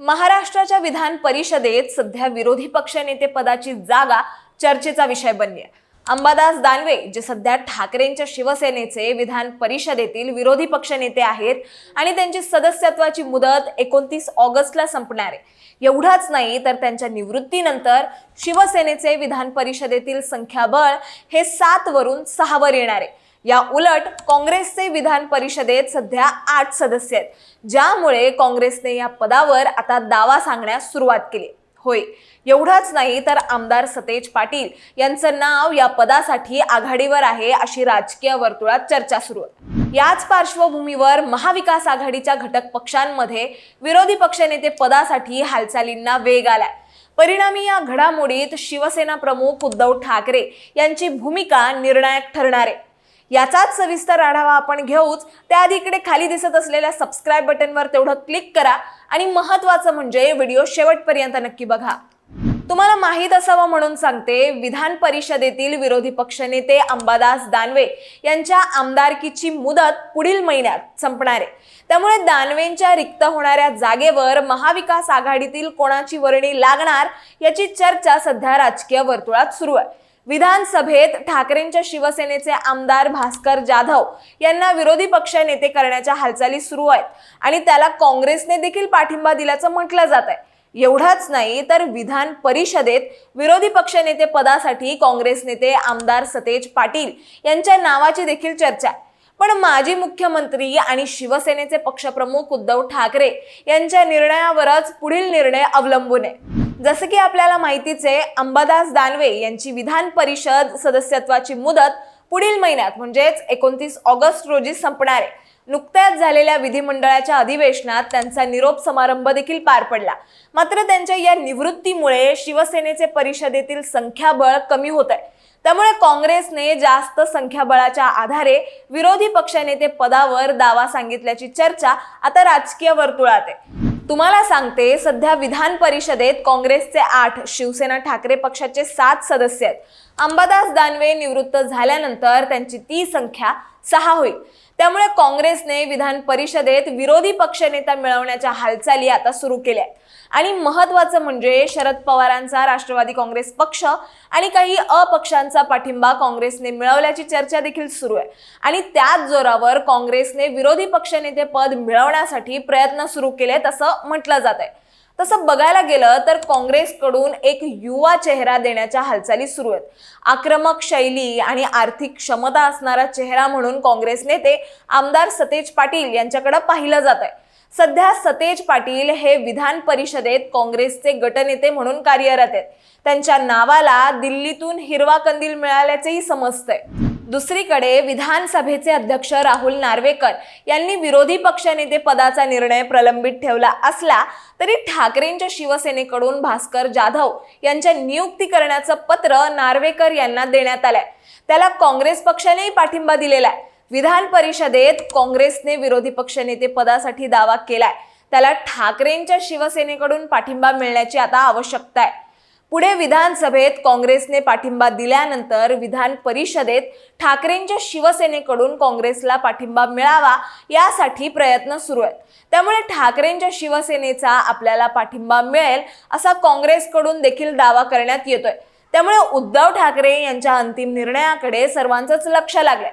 महाराष्ट्राच्या विधान परिषदेत सध्या विरोधी पक्षनेते पदाची जागा चर्चेचा विषय बनली आहे. अंबादास दानवे जे सध्या ठाकरेंच्या शिवसेनेचे विधान परिषदेतील विरोधी पक्षनेते आहेत आणि त्यांची सदस्यत्वाची मुदत एकोणतीस ऑगस्टला संपणार आहे. एवढाच नाही तर त्यांच्या निवृत्तीनंतर शिवसेनेचे विधान परिषदेतील संख्याबळ हे सात वरून सहावर येणार आहे. या उलट काँग्रेसचे विधान परिषदेत सध्या आठ सदस्य आहेत ज्यामुळे काँग्रेसने या पदावर आता दावा सांगण्यास सुरुवात केली. होय एवढंच नाही तर आमदार सतेज पाटील यांचं नाव या पदासाठी आघाडीवर आहे अशी राजकीय वर्तुळात चर्चा सुरू आहे. याच पार्श्वभूमीवर महाविकास आघाडीच्या घटक पक्षांमध्ये विरोधी पक्षनेते पदासाठी हालचालींना वेग आलाय. परिणामी या घडामोडीत शिवसेना प्रमुख उद्धव ठाकरे यांची भूमिका निर्णायक ठरणार आहे. याचाच सविस्तर आढावा आपण घेऊच. त्याआधी इकडे खाली दिसत असलेल्या सबस्क्राईब बटनवर तेवढं क्लिक करा आणि महत्वाचं म्हणजे व्हिडिओ शेवटपर्यंत नक्की बघा. तुम्हाला माहीत असावं म्हणून सांगते विधान परिषदेतील विरोधी पक्षनेते अंबादास दानवे यांच्या आमदारकीची मुदत पुढील महिन्यात संपणार आहे. त्यामुळे दानवेंच्या रिक्त होणाऱ्या जागेवर महाविकास आघाडीतील कोणाची वर्णी लागणार याची चर्चा सध्या राजकीय वर्तुळात सुरू आहे. विधानसभेत ठाकरेंच्या शिवसेनेचे आमदार भास्कर जाधव यांना विरोधी पक्ष नेते करण्याच्या हालचाली सुरू आहेत. आणि त्याला काँग्रेसने देखील पाठिंबा दिल्याचं म्हटलं जात आहे एवढाच नाही तर विधान परिषदेत विरोधी पक्षनेते पदासाठी काँग्रेस नेते आमदार सतेज पाटील यांच्या नावाची देखील चर्चा आहे. पण माजी मुख्यमंत्री आणि शिवसेनेचे पक्षप्रमुख उद्धव ठाकरे यांच्या निर्णयावरच पुढील निर्णय अवलंबून आहे. जसं की आपल्याला माहितीच आहे अंबादास दानवे यांची विधान परिषद सदस्यत्वाची मुदत पुढील महिन्यात म्हणजेच एकोणतीस ऑगस्ट रोजी संपणार आहे नुकत्याच झालेल्या विधिमंडळाच्या अधिवेशनात त्यांचा निरोप समारंभ देखील पार पडला. मात्र त्यांच्या या निवृत्तीमुळे शिवसेनेचे परिषदेतील संख्याबळ कमी होत आहे त्यामुळे काँग्रेसने जास्त संख्याबळाच्या आधारे विरोधी पक्षनेते पदावर दावा सांगितल्याची चर्चा आता राजकीय वर्तुळात आहे. तुम्हाला सांगते सध्या विधान परिषदेत काँग्रेसचे आठ शिवसेना ठाकरे पक्षाचे सात सदस्य आहेत. अंबादास दानवे निवृत्त झाल्यानंतर त्यांची ती संख्या सहा होईल. त्यामुळे काँग्रेसने विधान परिषदेत विरोधी पक्षनेता मिळवण्याच्या हालचाली आता सुरू केल्या आहेत. आणि महत्वाचं म्हणजे शरद पवारांचा राष्ट्रवादी काँग्रेस पक्ष आणि काही अपक्षांचा पाठिंबा काँग्रेसने मिळवल्याची चर्चा देखील सुरू आहे. आणि त्याच जोरावर काँग्रेसने विरोधी पक्षनेते पद मिळवण्यासाठी प्रयत्न सुरू केलेत असं म्हटलं जात आहे. तसं बघायला गेलं तर काँग्रेसकडून एक युवा चेहरा देण्याच्या हालचाली सुरू आहेत. आक्रमक शैली आणि आर्थिक क्षमता असणारा चेहरा म्हणून काँग्रेस नेते आमदार सतेज पाटील यांच्याकडे पाहिलं जात आहे. सध्या सतेज पाटील हे विधान परिषदेत काँग्रेसचे गटनेते म्हणून कार्यरत आहेत. त्यांच्या नावाला दिल्लीतून हिरवा कंदील मिळाल्याचेही समजतंय. दुसरीकडे विधानसभेचे अध्यक्ष राहुल नार्वेकर यांनी विरोधी पक्षनेते पदाचा निर्णय प्रलंबित ठेवला असला तरी ठाकरेंच्या शिवसेनेकडून भास्कर जाधव यांच्या नियुक्ती करण्याचं पत्र नार्वेकर यांना देण्यात आलंय. त्याला काँग्रेस पक्षानेही पाठिंबा दिलेला आहे. विधान परिषदेत काँग्रेसने विरोधी पक्षनेते पदासाठी दावा केलाय. त्याला ठाकरेंच्या शिवसेनेकडून पाठिंबा मिळण्याची आता आवश्यकता आहे. पुढे विधानसभेत काँग्रेसने पाठिंबा दिल्यानंतर विधान परिषदेत ठाकरेंच्या शिवसेनेकडून काँग्रेसला पाठिंबा मिळावा यासाठी प्रयत्न सुरू आहेत. त्यामुळे ठाकरेंच्या शिवसेनेचा आपल्याला पाठिंबा मिळेल असा काँग्रेसकडून देखील दावा करण्यात येतोय. त्यामुळे उद्धव ठाकरे यांच्या अंतिम निर्णयाकडे सर्वांचंच लक्ष लागलंय.